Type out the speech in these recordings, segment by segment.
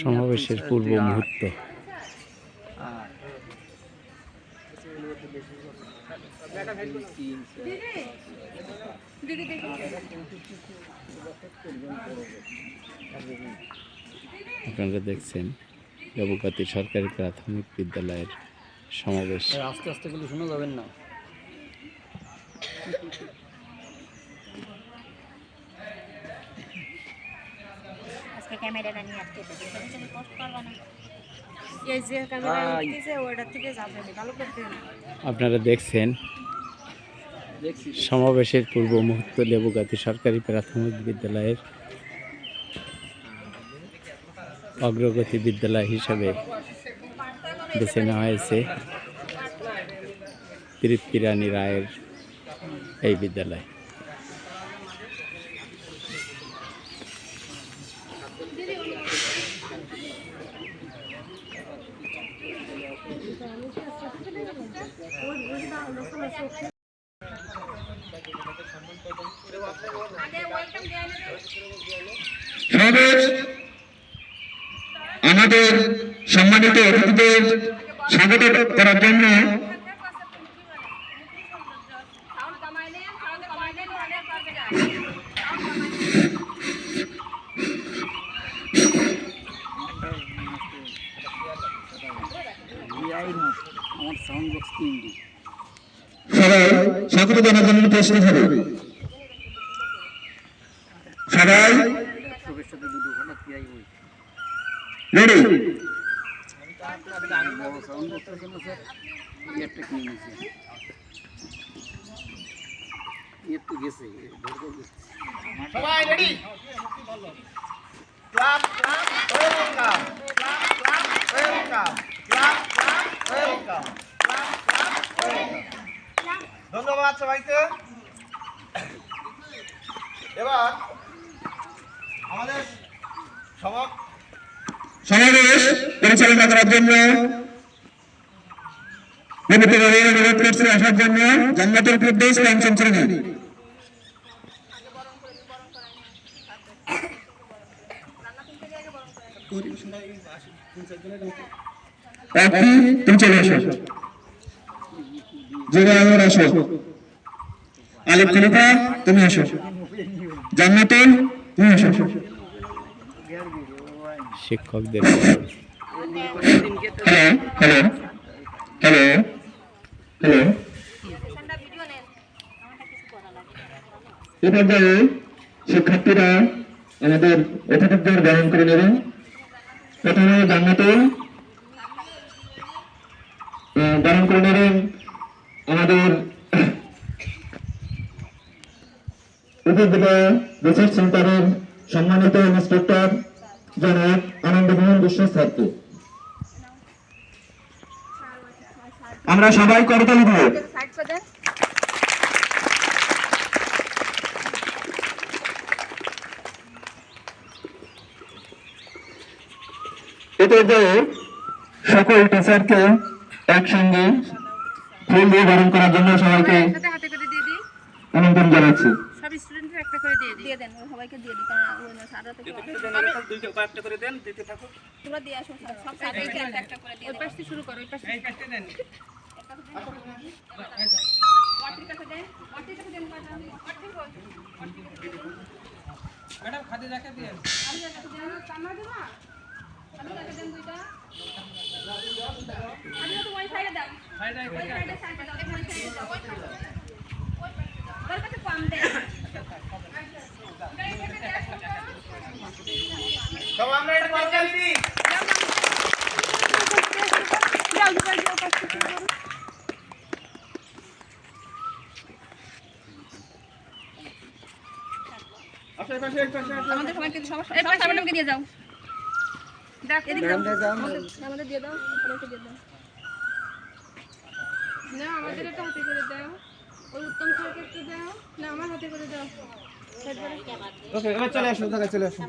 সমাবেশের পূর্ব মুহূর্ত। আপনারা দেখছেন দেবকাতি সরকারি প্রাথমিক বিদ্যালয়ের সমাবেশ। আস্তে আস্তে গুলো শোনা যাবেন না। ক্যামেরাটা নিয়ে আসতে হবে পোস্ট করবা না। এই যে ক্যামেরা নিতেছে ওটা থেকে যাবে ভালো করতে আপনারা দেখছেন সমাবেশের পূর্ব মুহূর্ত লেবুগাতি সরকারি প্রাথমিক বিদ্যালয়ের অগ্রগতি বিদ্যালয় হিসাবে বেছে নেওয়া হয়েছে তৃপ্তি রানী রায়ের এই বিদ্যালয়। আমাদের সম্মানিত অতিথিদের স্বাগত করার জন্য সবাই স্বাগত জানার জন্য প্রস্তুত হবে। বড় ধন্যবাদ সবাইকে। এবার আমাদের সভা সমাবেশ পরিচালনা করার জন্য অনুরোধ করছি আসার জন্য জান্নাতুল ফেরদৌস শ্রেণি একটি, তুমি চলে আসো জোরে আমার আসো আলিফ খলিফা তুমি আসো জান্নাতুল তুমি আসো পর্যায়ে শিক্ষার্থীরা আমাদের অতিথিদের গ্রহণ করে প্রথমে গ্রহণ করে নেবেন আমাদের সেন্টারের সম্মানিত ইন্সপেক্টর জনাব আনন্দমোহন বিশ্বাস স্যারকে আমরা সবাই করতালি দিব সাইড করে দেন এ পর্যায়ে সকল টিচারকে একসঙ্গে ফুল দিয়ে বরণ করার জন্য সবাইকে দিয়ে আমন্ত্রণ জানাচ্ছি। একটা করে দিয়ে দিই। দিয়ে দেন সবাইকে দিয়ে দিই কারণ ওই না সারা থেকে তোমরা দিয়ে আসো সব সব সাইডে একটা একটা করে দিয়ে ওই পাশ থেকে শুরু করো ওই পাশ থেকে ওয়াটির কাছে দেন দেন। ম্যাডাম খাদি রাখে দেন আমি রাখে দেন কামা দেব আমি রাখে দেন দুইটা আমি তো ওই সাইডে দাও সাইডে ওই সাইডে সাইডে দাও। এখানে সাইডে দাও। ওই ওই পাশে কম দেন আমাদের সবাইকে সমস্যা দিয়ে যাও। দেখ। এদিকে দাও আমাদের দিয়ে দাও সবাইকে দিয়ে দাও। না আমাদের একটা হাতে করে দাও। ওই উত্তম স্যারকে একটু দাও না আমার হাতে করে দাও ওকে এবার চলে আসুন জায়গায় চলে আসুন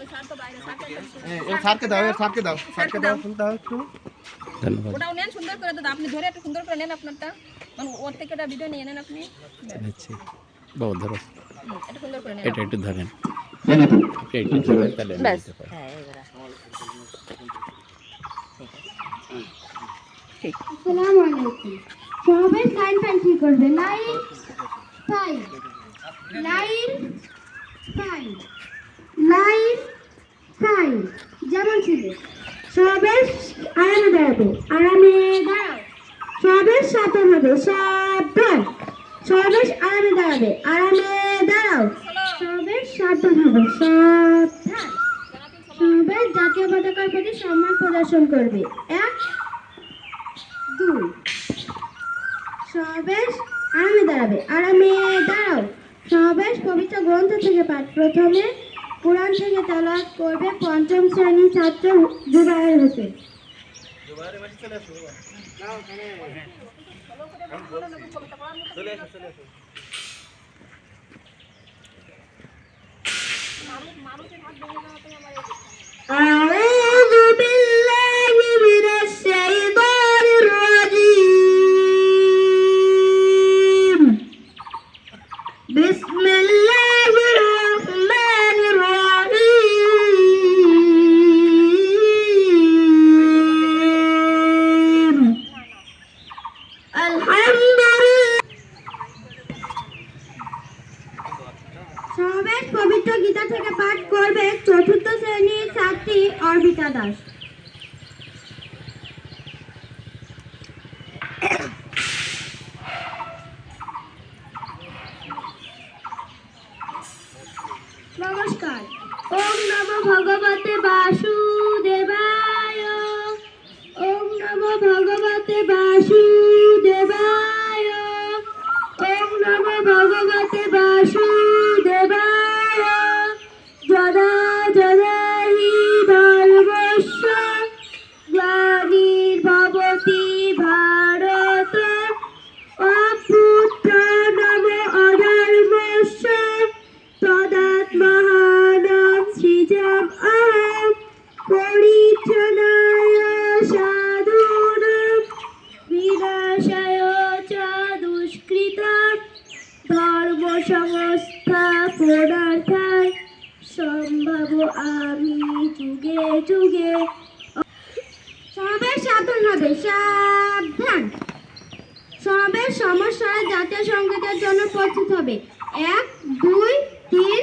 ওই স্যার তো বাইরে স্যারকে হ্যাঁ এবার স্যারকে দাও এবার স্যারকে দাও স্যারকে দাও শুনতে দাও একটু ধন্যবাদ ওটাও নেন সুন্দর করে দাও আপনি ধরে একটু সুন্দর করে নেন আপনারটা মানে ওর থেকে একটা ভিডিও নিয়ে নেন আপনি জানাচ্ছি বাবু ধরো একটু সুন্দর করে নেন এটা একটু ধরেন এনেতু আপনি একটু দেবেন তাহলে আমি ব্যাস দিতে পারব। হ্যাঁ এবার আসো। আসসালামু আলাইকুম সবাই সাইন ফাইন কি করবে? Line fine line fine line fine যেমন ছিল। সবেশ আরামে দাঁড়াবে। আরামে দাঁড়াও। সবেশ সাবধান হবে। সাবধান সবেশ আরামে দাঁড়াবে। আরামে দাঁড়াও। সবেশ সাবধান হবে। সাবধান। সবেশ জাতীয় পতাকার প্রতি সম্মান প্রদর্শন করবে। এক, দুই। সবেশ আরামে দাঁড়াবে আরামে দাঁড়াও সবেশ পবিত্র গ্রন্থ থেকে পাঠ প্রথমে কোরআন থেকে তেলাওয়াত করবে পঞ্চম শ্রেণীর ছাত্র জুবায়ের হোসেন أعوذ بالله من الشيطان নমস্কার। ওম নম ভগবতে বাসুদেবায় সাবধান। সবে সমস্যায় জাতীয় সঙ্গীতের জন্য প্রস্তুত হবে। এক দুই তিন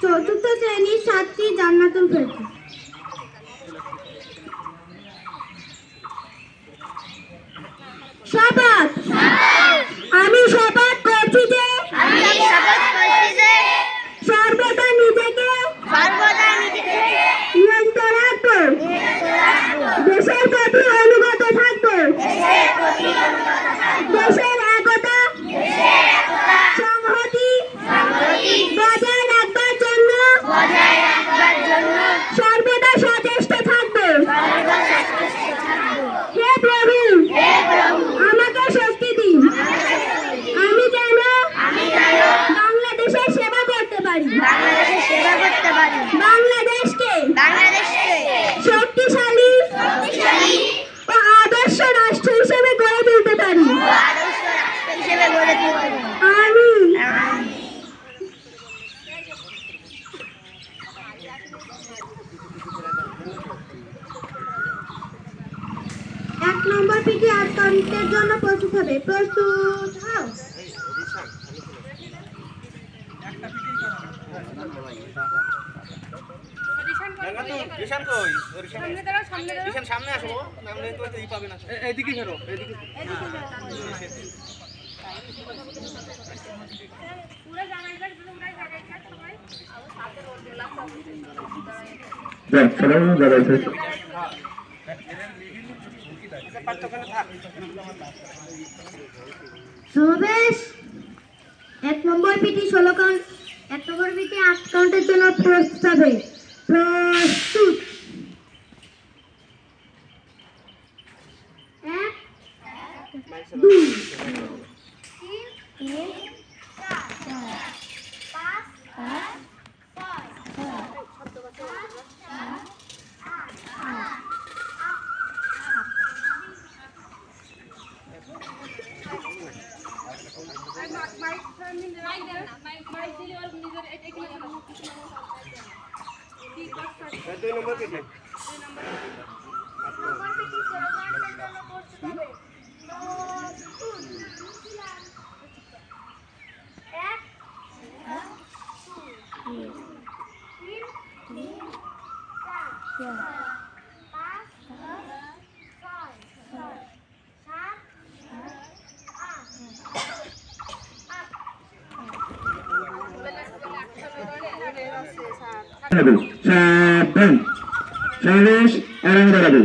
চতুর্থ শ্রেণির সাতটি জান্নাতুল ফেরদৌস এক নম্বর পিঠে আর কমিটের জন্য প্রস্তুত হবে। প্রস্তুত সামনে আসব নামলে ফেরো এদিকে সবাই দাঁড়াই থাকো সমাবেশ এক নম্বর পিটি ষোলো কাউন্ট এক নম্বর পিটি আট কাউন্টের জন্য প্রস্তুত। হবে প্রস্তুত এক চার পাঁচ মাইক মাইক দেন মাইক মাইক দিলে ওর নিজের এখানে কি করছ দুই নম্বর পিঠে নম্বর পিটি ষোলো কাউন্টের জন্য প্রস্তুত হবে প্রস্তুত এক তিন চার পাঁচ ছয় সাত দাঁড়াবে সাবধান। সমাবেশ আরামে দাঁড়াবে।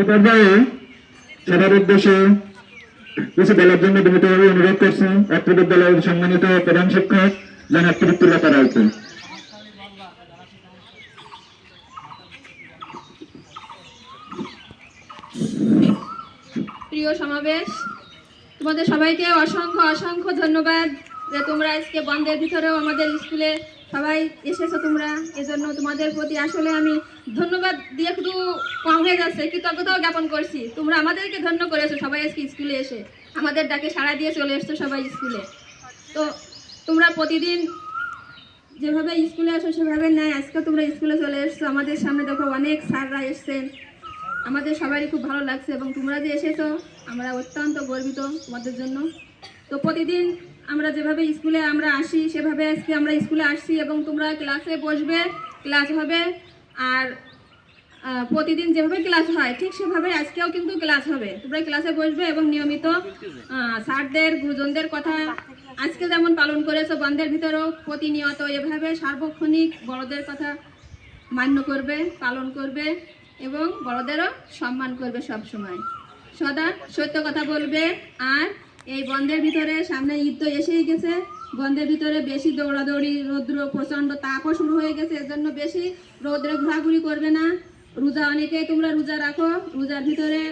এ পর্যায়ে সবার উদ্দেশ্যে কিছু বলার জন্য বিনীতভাবে অনুরোধ করছি। বিদ্যালয়ের সম্মানিত প্রধান শিক্ষক, জনাব তৃপ্তিলতা রায়কে। প্রিয় সমাবেশ। তোমাদের সবাইকে অসংখ্য অসংখ্য ধন্যবাদ যে তোমরা আজকে বন্ধের ভিতরেও আমাদের স্কুলে সবাই এসেছ তোমরা। এজন্য তোমাদের প্রতি আসলে আমি ধন্যবাদ দিয়ে একটু কম হয়ে যাচ্ছে, কৃতজ্ঞতাও জ্ঞাপন করছি। তোমরা আমাদেরকে ধন্য করেছ সবাই আজকে স্কুলে এসে। আমাদের ডাকে সাড়া দিয়ে চলে এসছো সবাই স্কুলে। তো তোমরা প্রতিদিন যেভাবে স্কুলে আসো সেভাবে নেয় আজকে তোমরা স্কুলে চলে এসছো। আমাদের সামনে দেখো অনেক স্যাররা এসছেন। আমাদের সবারই খুব ভালো লাগছে এবং তোমরা যে এসেছ, আমরা অত্যন্ত গর্বিত তোমাদের জন্য। তো প্রতিদিন আমরা যেভাবে স্কুলে আমরা আসি, সেভাবে আজকে আমরা স্কুলে আসছি এবং তোমরা ক্লাসে বসবে, ক্লাস হবে। আর প্রতিদিন যেভাবে ক্লাস হয়, ঠিক সেভাবে আজকেও কিন্তু ক্লাস হবে। তোমরা ক্লাসে বসবে এবং নিয়মিত স্যারদের, গুরুজনদের কথা আজকে যেমন পালন করেছ, বন্ধের ভিতরেও প্রতিনিয়ত এভাবে সার্বক্ষণিক বড়দের কথা মান্য করবে, পালন করবে। এবং বড়দেরও সম্মান করবে সব সময় সদা সত্য কথা বলবে, আর এই বন্ধের ভিতরে সামনে ঈদ তো এসেই গেছে। বন্ধের ভিতরে বেশি দৌড়াদৌড়ি, রৌদ্র, প্রচণ্ড তাপও শুরু হয়ে গেছে। এর জন্য বেশি রৌদ্রে ঘোরাঘুরি করবে না। রোজা অনেকেই তোমরা রোজা রাখো। রোজার ভিতরে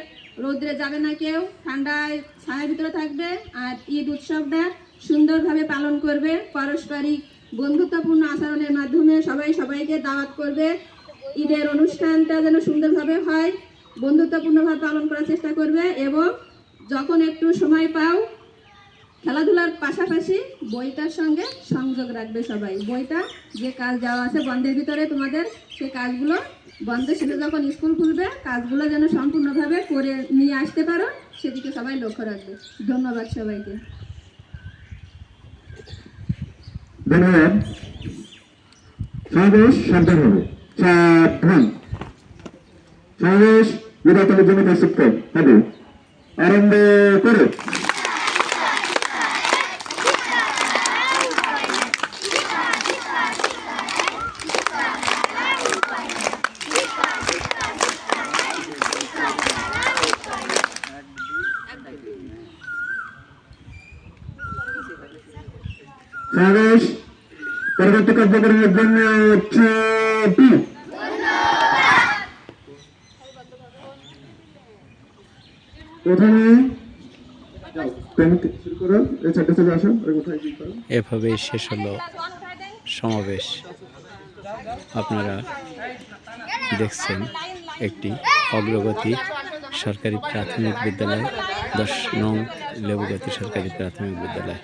রৌদ্রে যাবে না কেউ। ঠান্ডায়, ছায়ের ভিতরে থাকবে, আর ঈদ উৎসবটা সুন্দরভাবে পালন করবে। পারস্পরিক বন্ধুত্বপূর্ণ আচরণের মাধ্যমে সবাই সবাইকে দাওয়াত করবে। ঈদের অনুষ্ঠানটা যেন সুন্দরভাবে হয়, বন্ধুত্বপূর্ণভাবে পালন করার চেষ্টা করবে এবং যখন একটু সময় পাও, খেলাধুলার পাশাপাশি বইটার সঙ্গে সংযোগ রাখবে সবাই। বইটা যে কাজ দেওয়া আছে বন্ধের ভিতরে তোমাদের সেই কাজগুলো বন্ধের শেষে যখন স্কুল খুলবে, কাজগুলো যেন সম্পূর্ণভাবে করে নিয়ে আসতে পারো, সেদিকে সবাই লক্ষ্য রাখবে। ধন্যবাদ সবাইকে। ধন্যবাদ। হবে সাবধান সমাবেশ বিদাতলের জন্য প্রস্তুত কর হবে আরম্ভ করো সমাবেশ পরবর্তী করো? এভাবেই শেষ হলো সমাবেশ। আপনারা দেখছেন একটি অগ্রগতি সরকারি প্রাথমিক বিদ্যালয়, দশ নং লেবুগতি সরকারি প্রাথমিক বিদ্যালয়।